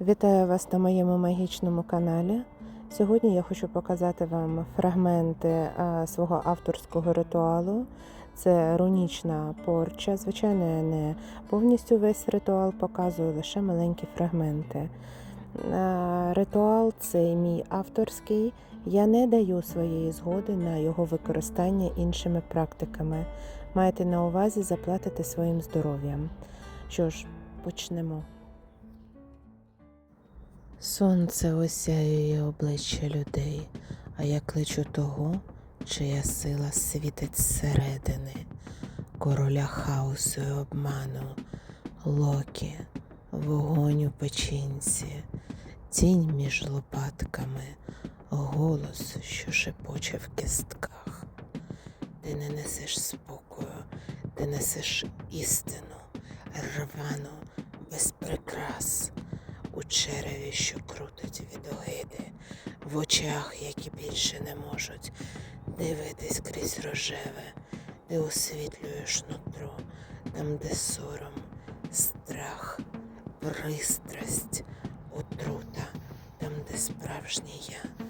Вітаю вас на моєму магічному каналі. Сьогодні я хочу показати вам фрагменти свого авторського ритуалу. Це рунічна порча. Звичайно, я не повністю весь ритуал показую, лише маленькі фрагменти. Ритуал цей мій авторський. Я не даю своєї згоди на його використання іншими практиками. Майте на увазі заплатити своїм здоров'ям. Що ж, почнемо. Сонце осяює обличчя людей, а я кличу того, чия сила світить зсередини, короля хаосу і обману, локі, вогонь у печінці, тінь між лопатками, голос, що шепоче в кістках. Ти не несеш спокою, ти несеш істину, рвану, без прикрас у череві, що крутить від огиди, в очах, які більше не можуть дивитись крізь рожеве, ти освітлюєш нутро, там, де сором, страх, пристрасть, отрута, там, де справжнє я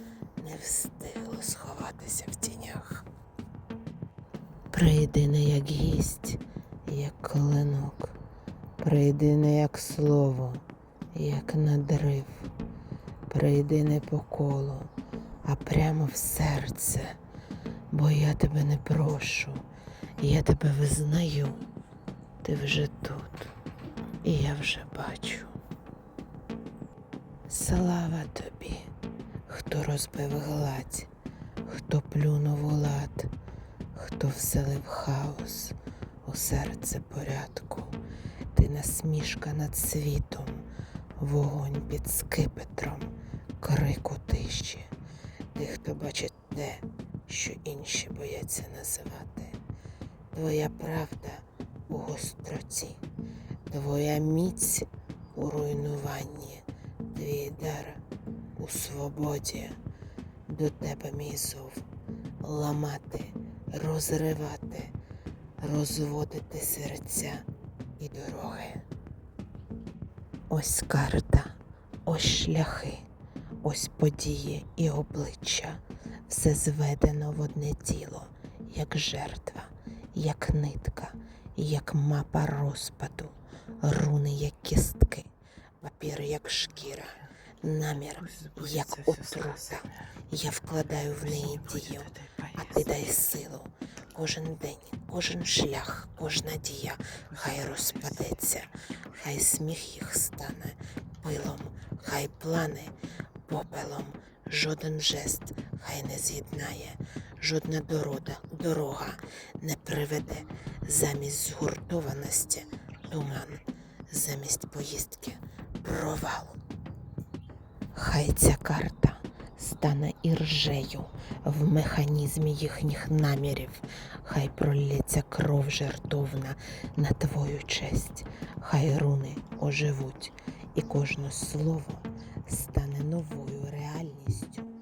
не встигло сховатися в тінях. Прийди не як гість, як клинок, прийди не як слово як надрив. Прийди не по колу, а прямо в серце, бо я тебе не прошу, я тебе визнаю, ти вже тут, і я вже бачу. Слава тобі, хто розбив гладь, хто плюнув у лад, хто вселив хаос у серце порядку, ти насмішка над світом вогонь під скипетром, крик у тиші, ти, хто бачить те, що інші бояться називати. Твоя правда у гостроті, твоя міць у руйнуванні, твій дар у свободі, до тебе мій зов ламати, розривати, розводити серця і дороги. Ось карта, ось шляхи, ось події і обличчя. Все зведено в одне тіло, як жертва, як нитка, як мапа розпаду, руни, як кістки, папір, як шкіра, намір, як отрута. Я вкладаю в неї дію, а ти дай силу. Кожен день, кожен шлях, кожна дія. Хай розпадеться, хай сміх їх стане пилом, хай плани попелом, жоден жест хай не з'єднає, жодна дорога, дорога не приведе. Замість згуртованості туман, замість поїздки провал. Хай ця карта стане іржею в механізмі їхніх намірів, хай пролється кров жертовна на твою честь, хай руни оживуть, і кожне слово стане новою реальністю.